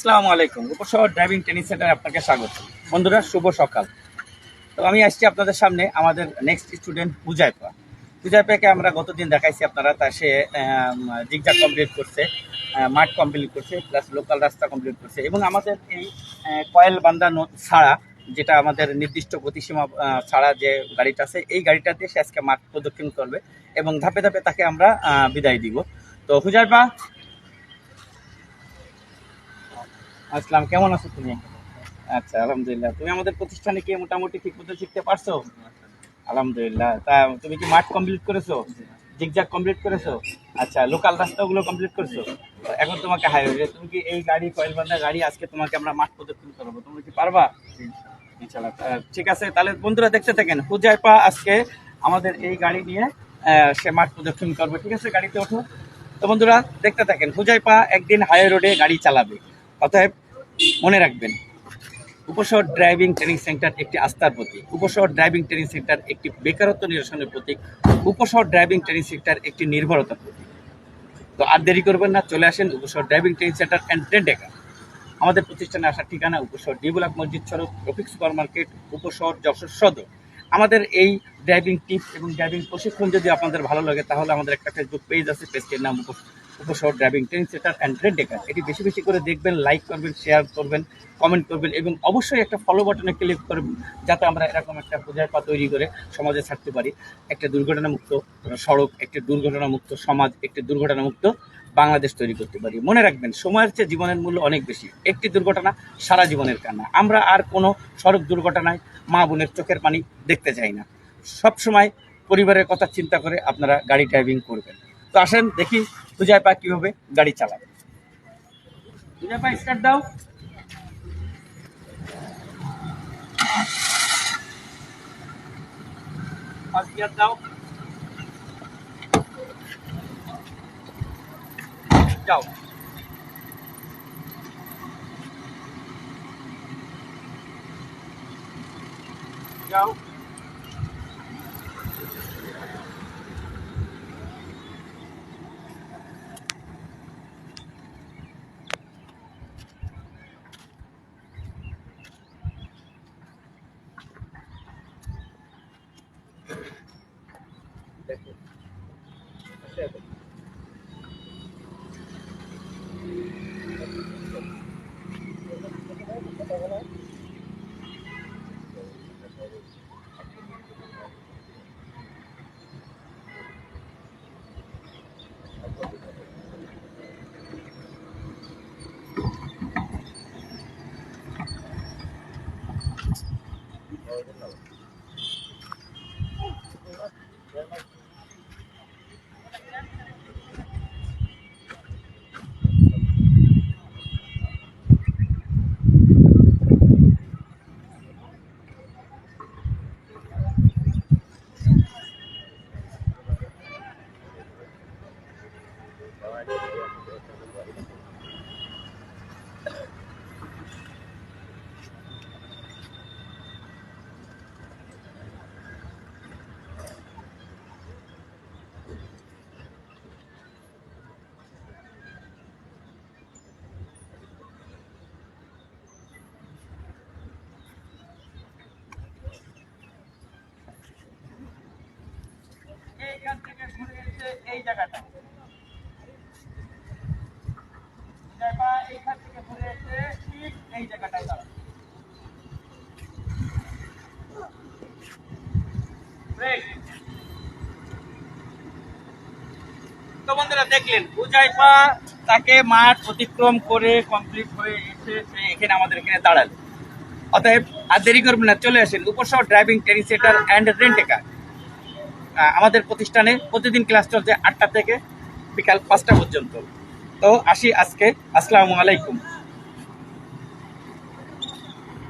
আসসালামু আলাইকুম। উপশহর driving training সেন্টারে আপনাকে স্বাগত। বন্ধুরা, শুভ সকাল। তো আমি আসছি আপনাদের সামনে আমাদের নেক্সট স্টুডেন্ট পূজাইপা। পূজাইপাকে আমরা গতদিন দেখাইছি আপনারা, তা সে জিগজাগ কমপ্লিট করছে মাঠ কমপ্লিট করছে প্লাস লোকাল রাস্তা কমপ্লিট করছে, এবং আমাদের এই কয়েল বান্ধা ন- ছাড়া, যেটা আমাদের নির্দিষ্ট গতিসীমা ছাড়া যে গাড়িটা আছে, এই গাড়িটাতে সে আজকে মাঠ প্রদক্ষিণ করবে, এবং ধাপে ধাপে তাকে আমরা বিদায় দিব। তো হুজাইপা আসসালাম, কেমন আছো তুমি? আচ্ছা আলহামদুলিল্লাহ। তুমি আমাদের প্রতিষ্ঠানে কি মোটামুটি ঠিক মতো শিখতে পারছ? আলহামদুলিল্লাহ। তা, তুমি কি মাঠ কমপ্লিট করেছ? জিগজাগ কমপ্লিট করেছ? আচ্ছা লোকাল রাস্তাগুলো কমপ্লিট করেছ? এখন তোমাকে হাইওয়ে তুমি কি এই গাড়ি কয়েলবান্ধা গাড়ি আজকে তোমাকে আমরা মাঠ প্রদক্ষিণ করব তুমি কি পারবা? ইনশাল্লাহ ঠিক আছে, তাহলে বন্ধুরা দেখতে থাকেন হুজাইপা আজকে আমাদের এই গাড়ি নিয়ে সে মাঠ প্রদক্ষিণ করবে। ঠিক আছে, গাড়িতে ওঠো। তো বন্ধুরা দেখতে থাকেন হুজাইপা একদিন হাইওয়ে রোডে গাড়ি চালাবে। অতএব মনে রাখবেন, উপশহর ড্রাইভিং ট্রেনিং সেন্টার একটি আস্থার প্রতীক। উপশহর ড্রাইভিং ট্রেনিং সেন্টার একটি বেকারত্ব নিরসনের প্রতীক। উপশহর ড্রাইভিং ট্রেনিং সেন্টার একটি নির্ভরতার প্রতীক। তো আর দেরি করবেন না, চলে আসেন Upashahar driving training centre and rent a car আমাদের প্রতিষ্ঠানে আসার ঠিকানা উপশহর ডিবুলাক মসজিদ সড়ক, রফিক সুপার মার্কেট, উপশহর যশোর সদর। আমাদের এই ড্রাইভিং টিপস এবং ড্রাইভিং প্রশিক্ষণ যদি আপনাদের ভালো লাগে, তাহলে আমাদের একটা ফেসবুক পেজ আছে, পেজটির নাম উপ- Upashahar driving training centre and rent a car এটি বেশি বেশি করে দেখবেন লাইক করবেন শেয়ার করবেন কমেন্ট করবেন এবং অবশ্যই একটা ফলো বাটনে ক্লিক করবেন যাতে আমরা এরকম একটা পূজার পা তৈরি করে সমাজে ছাড়তে পারি। একটা দুর্ঘটনামুক্ত সড়ক, একটি দুর্ঘটনামুক্ত সমাজ, একটি দুর্ঘটনামুক্ত বাংলাদেশ তৈরি করতে পারি। মনে রাখবেন, সময়ের চেয়ে জীবনের মূল্য অনেক বেশি। একটি দুর্ঘটনা সারা জীবনের কান্না। আমরা আর কোনো সড়ক দুর্ঘটনায় মা বোনের চোখের পানি দেখতে চাই না। সবসময় পরিবারের কথা চিন্তা করে আপনারা গাড়ি ড্রাইভিং করবেন। তো আসেন দেখি পূজায় পা কীভাবে গাড়ি চালাবে পূজায় পা স্টার্ট দাও ফার্স্ট গিয়ার দাও যাও যাও দেখো আচ্ছা এইখান এই জায়গাটা। তো বন্ধুরা দেখলেন উজাইফা তাকে মাঠ অতিক্রম করে কমপ্লিট হয়ে এসে সে এখানে আমাদের এখানে দাঁড়াল। অতএব আর দেরি করবেন না, চলে আসেন Upashahar driving training centre and rent a car আমাদের প্রতিষ্ঠানে প্রতিদিন ক্লাস চলছে আটটা থেকে বিকাল পাঁচটা পর্যন্ত। তো আসি আজকে। আসসালামু আলাইকুম।